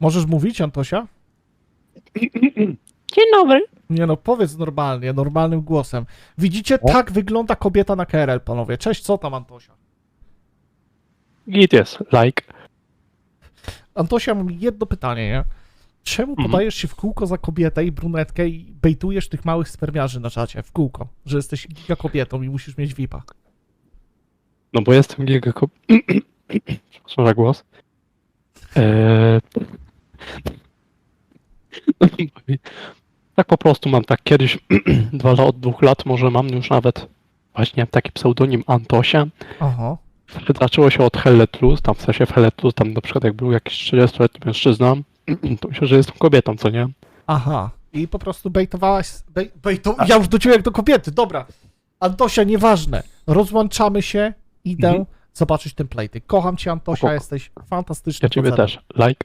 Możesz mówić, Antosia? Dzień dobry. Nie no, powiedz normalnie, normalnym głosem. Widzicie, O. tak wygląda kobieta na KRL, panowie. Cześć, co tam, Antosia? Git jest, like. Antosia, mam jedno pytanie, nie? Czemu Mhm. podajesz się w kółko za kobietę i brunetkę i bejtujesz tych małych spermiarzy na czacie w kółko? Że jesteś giga kobietą i musisz mieć VIPa. No bo jestem giga. Przepraszam za głos. Eee... Tak po prostu mam tak kiedyś, dwa, od dwóch lat może mam już nawet właśnie taki pseudonim Antosia. Aha. Zaczęło się od Helle Plus, tam w sensie w Helle Plus, tam na przykład jak był jakiś 30-letni mężczyzna, to myślę, że jestem kobietą, co nie? Aha. I po prostu bejtowałaś. Bej, bejto... Ja już do ciebie jak do kobiety, dobra. Antosia, nieważne. Rozłączamy się, idę Mhm. zobaczyć ten playty. Kocham cię, Antosia, jesteś fantastyczny. Ja ciebie też, like.